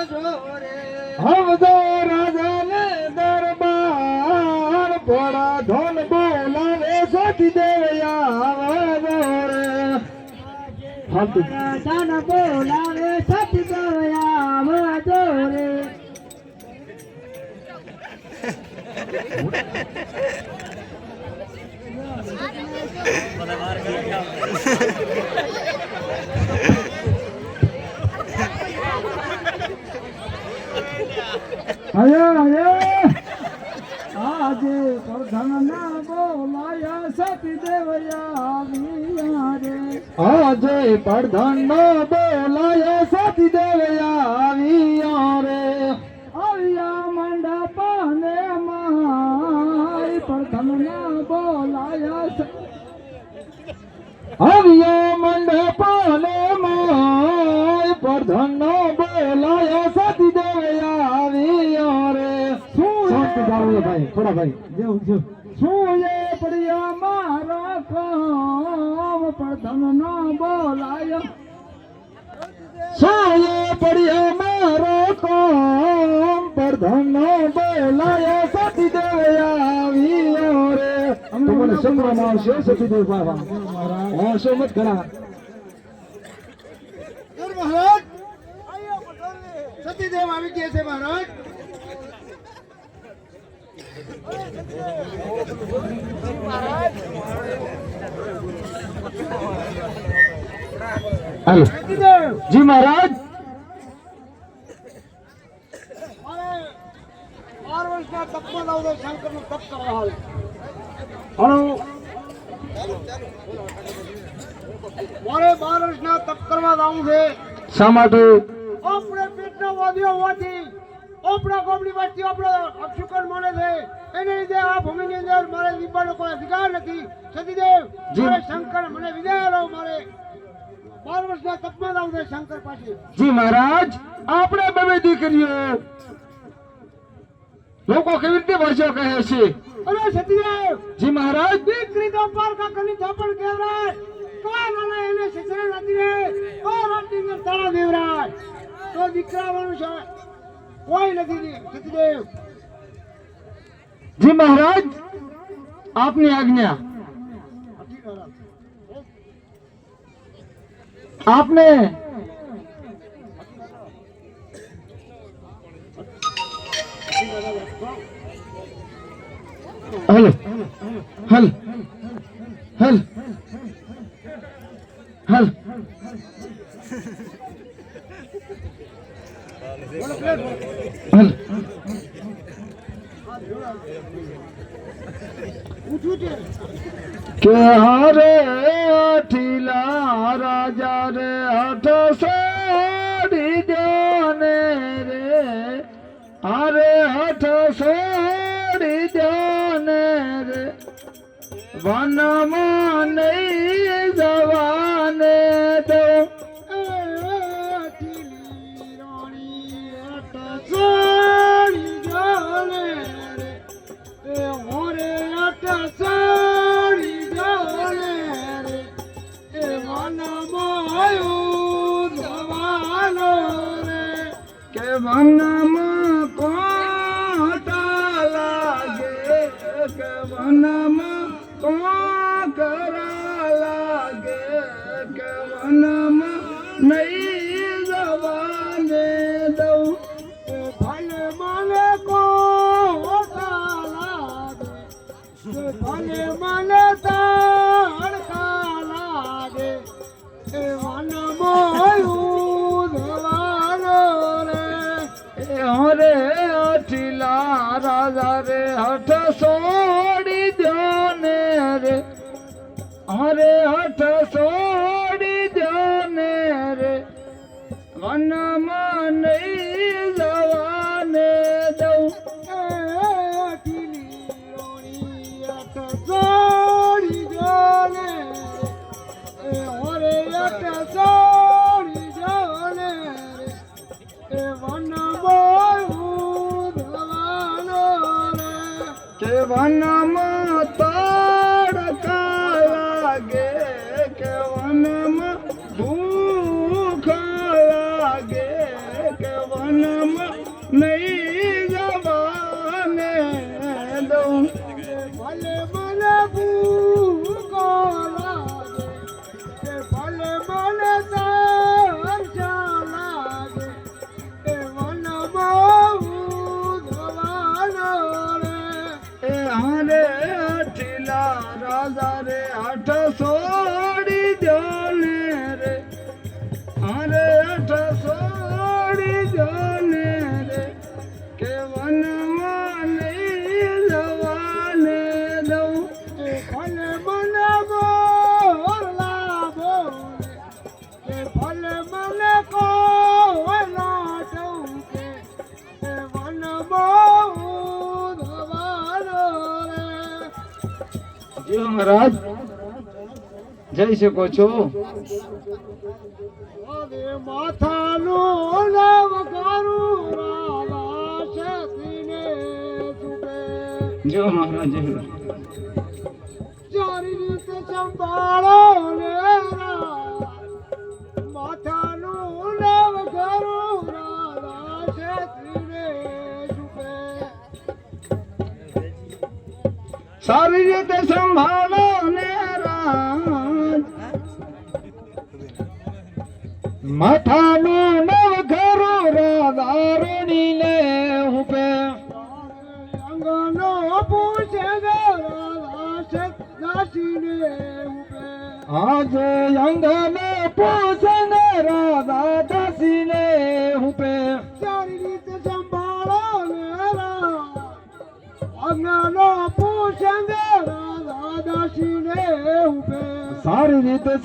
હવદો રાજાને દરબાર પોળા ધોન બોલાવે સતી દેવયા આવજો રે. હાલતું બોલાવે સતી દેવયા આવજો રે. હયો હયો આજે પ્રધાનના બોલાયા સતી દેવયા આવ્યા રે. આજે પ્રધાનનો બોલાયા સતી દેવયા આવ્યા રે. આવ્યા મંડપને માય પ્રધાનના બોલાયા આવ્યા મંડપને માય પ્રધાનનો બોલાયા સતી દેવયા આવ્યા રે શાંતિ જાળવો ભાઈ થોડા ભાઈ જેવું જેવું શું એ પ્રિય મારા કામ પ્રધાનનો બોલાયો. સાયે પ્રિય મારો કોમ પ્રધાનનો બોલાયો. સતી આવ્યો રે. તમને સંભળામાં આવશે સતી દેવ બાબા હા શું મત ઘણા મહારાજ. સતીદેવ આવી ગયા છે મહારાજ. હાલો. જી મહારાજ. મારે બાર વર્ષના તપ કરવા જવું શા માટે? આપણે પેટના વાદીઓ હોવાથી, આપણા કોમની વસ્તી આપણો અક્ષુકર માને છે એને લીધે ભૂમિની અંદર મારે દીવાનો કોઈ અધિકાર નથી. સતીદેવ. મારે શંકર મને વિદાય લો મારે. બાર વર્ષના તપમાં છે શંકર પાસે જી મહારાજ આપણે બબે દીકરીઓ લોકો કેવી રીતે વર્ષો કહે છે? અરે સતીદેવ! જી મહારાજ. દીકરી તો પારકા કરી થાપણ કેવરાય કોણ અને એને સિસરે નથી રે? ઓ રાતી ને તાળા દેવરાય? તો દીકરાવાનું છે. કોઈ નથી સતીદેવ. જી મહારાજ આપની આજ્ઞા આપને હલો હલ હલ હલ હલ પૂછ્યું છે કે હરે અઠીલા રાજા રે હઠ સોડી જાને રે. અરે હઠ સોડી જાને રે. વનમાં નહીં જવાને વનમાં કોટા લાગે કે વનમાં કોકરા ભલે મને તડકા લાગે? એ મન મોયું ધવાનો રે હરે અઠીલા રાજા રે, હઠ સોડી જાને રે. હરે હઠ સોડી જાને રે. મન નહીં અઠીલા રાજા મહારાજ. જઈ શકો છો. માથાનું જો મહારાજ સારી રીતે સંભાળો ને સારી રીતે સંભાળો ને રાજ. માથાનું નવ ઘરું રાધારણી ને ઉપે અંગનો પૂછે રાધા આજે અંગને પોષણ રાધા દાસી ને હુપે. સારી રીતે સંભાળો ને રા. અજ્ઞાનો પૂછે રાધા દાસીને ઉભે સારી રીતે